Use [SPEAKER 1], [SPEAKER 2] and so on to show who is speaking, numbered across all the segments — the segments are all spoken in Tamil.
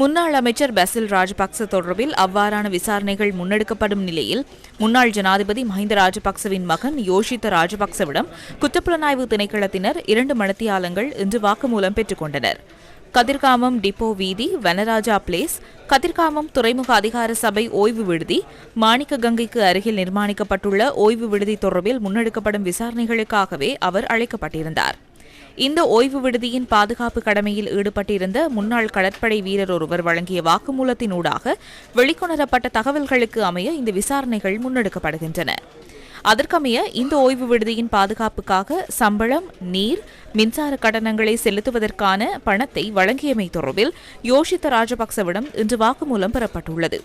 [SPEAKER 1] முன்னாள் அமைச்சர் பசில் ராஜபக்ச தொடர்பில் அவ்வாறான விசாரணைகள் முன்னெடுக்கப்படும் நிலையில் முன்னாள் ஜனாதிபதி மஹிந்த ராஜபக்சவின் மகன் யோஷித்த ராஜபக்சவிடம் குற்றப்புலனாய்வு திணைக்களத்தினர் இரண்டு மணத்தியாலங்கள் இன்று வாக்குமூலம் பெற்றுக் கொண்டனர் கதிர்காமம் டிப்போ வீதி வனராஜா பிளேஸ் கதிர்காமம் துறைமுக அதிகார சபை ஓய்வு விடுதி மாணிக்க கங்கைக்கு அருகில் நிர்மாணிக்கப்பட்டுள்ள ஓய்வு விடுதி தொடர்பில் முன்னெடுக்கப்படும் விசாரணைகளுக்காகவே அவர் அழைக்கப்பட்டிருந்தார். இந்த ஓய்வு விடுதியின் பாதுகாப்பு கடமையில் ஈடுபட்டிருந்த முன்னாள் கடற்படை வீரர் ஒருவர் வழங்கிய வாக்குமூலத்தினூடாக வெளிக்கொணரப்பட்ட தகவல்களுக்கு அமைய இந்த விசாரணைகள் முன்னெடுக்கப்படுகின்றன. அதற்கமைய இந்த ஓய்வு விடுதியின் பாதுகாப்புக்காக சம்பளம் நீர் மின்சார கட்டணங்களை செலுத்துவதற்கான பணத்தை வழங்கியமை தொடர்பில் யோஷித்த ராஜபக்சவிடம் இன்று வாக்குமூலம் பெறப்பட்டுள்ளது.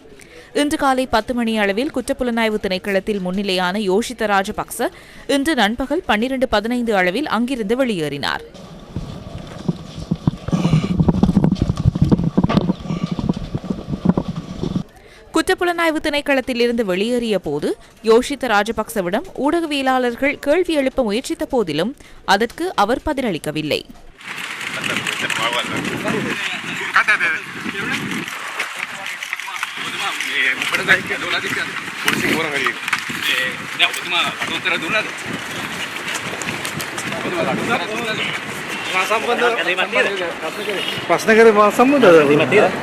[SPEAKER 1] இன்று காலை பத்து மணி அளவில் குற்றப்புலனாய்வு திணைக்களத்தில் முன்னிலையான யோஷித்த ராஜபக்ச இன்று நண்பகல் பன்னிரண்டு பதினைந்து அளவில் அங்கிருந்து வெளியேறினார். குற்றப்புலனாய்வு திணைக்களத்தில் இருந்து வெளியேறிய போது யோஷித்த ராஜபக்சவிடம் ஊடகவியலாளர்கள் கேள்வி எழுப்ப முயற்சித்த போதிலும் அதற்கு அவர் பதிலளிக்கவில்லை.
[SPEAKER 2] මොකටද ඩොලර් දෙකද? පොලිසිය හොරන් හරි. ඒ නෑ ඔබතුමා අතොතර දුන්නාද? ඔබතුමා අතොතර දුන්නාද? මා සම්බන්ධ ප්‍රශ්න කරේ මා සම්බන්ධද? දීමක් තියෙද?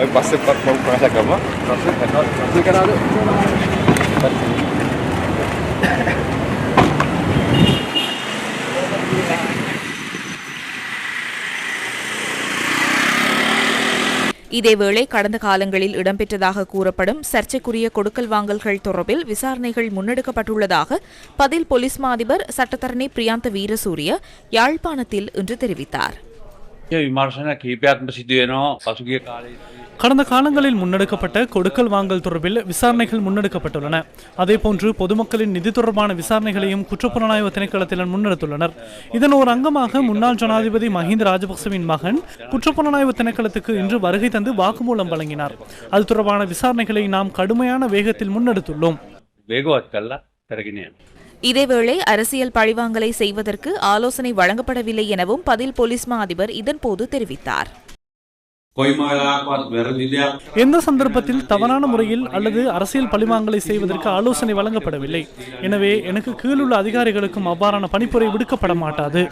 [SPEAKER 2] ඔය පස්සේ මම ප්‍රකාශ කරනවා. ප්‍රශ්න කරනවා. ප්‍රශ්න කරනවා.
[SPEAKER 1] இதேவேளை கடந்த காலங்களில் இடம்பெற்றதாக கூறப்படும் சர்ச்சைக்குரிய கொடுக்கல் வாங்கல்கள் தொடர்பில் விசாரணைகள் முன்னெடுக்கப்பட்டுள்ளதாக பதில் போலீஸ் மா அதிபர் சட்டத்தரணி பிரியாந்த வீரசூரிய யாழ்ப்பாணத்தில் இன்று தெரிவித்தார்
[SPEAKER 3] විමර්ශන කීපයක්ම සිදුවෙනවා පසුගිය කාලේ
[SPEAKER 4] கடந்த காலங்களில் முன்னெடுக்கப்பட்ட கொடுக்கல் வாங்கல் தொடர்பில் விசாரணைகள் முன்னெடுக்கப்பட்டுள்ளன. அதேபோன்று பொதுமக்களின் நிதி தொடர்பான விசாரணைகளையும் குற்றப்புலனாய்வு திணைக்களத்தினர் முன்னெடுத்துள்ளனர்.
[SPEAKER 3] இதன் ஒரு அங்கமாக முன்னாள் ஜனாதிபதி மஹிந்த ராஜபக்சவின் மகன் குற்றப்புலனாய்வு
[SPEAKER 4] திணைக்களத்துக்கு இன்று வருகை தந்து வாக்குமூலம் வழங்கினார். அது தொடர்பான விசாரணைகளை நாம் கடுமையான வேகத்தில் முன்னெடுத்துள்ளோம்.
[SPEAKER 1] இதேவேளை அரசியல் பழிவாங்கலை செய்வதற்கு ஆலோசனை வழங்கப்படவில்லை எனவும் பதில் போலீஸ் மா அதிபர் இதன்போது தெரிவித்தார்.
[SPEAKER 3] எந்த சந்தர்ப்பத்தில் தவறான முறையில் அல்லது அரசியல் பழிவாங்கலை செய்வதற்கு ஆலோசனை வழங்கப்படவில்லை. எனவே எனக்கு கீழுள்ள அதிகாரிகளுக்கும் அவ்வாறான பணிப்புரை விடுக்கப்பட மாட்டாது.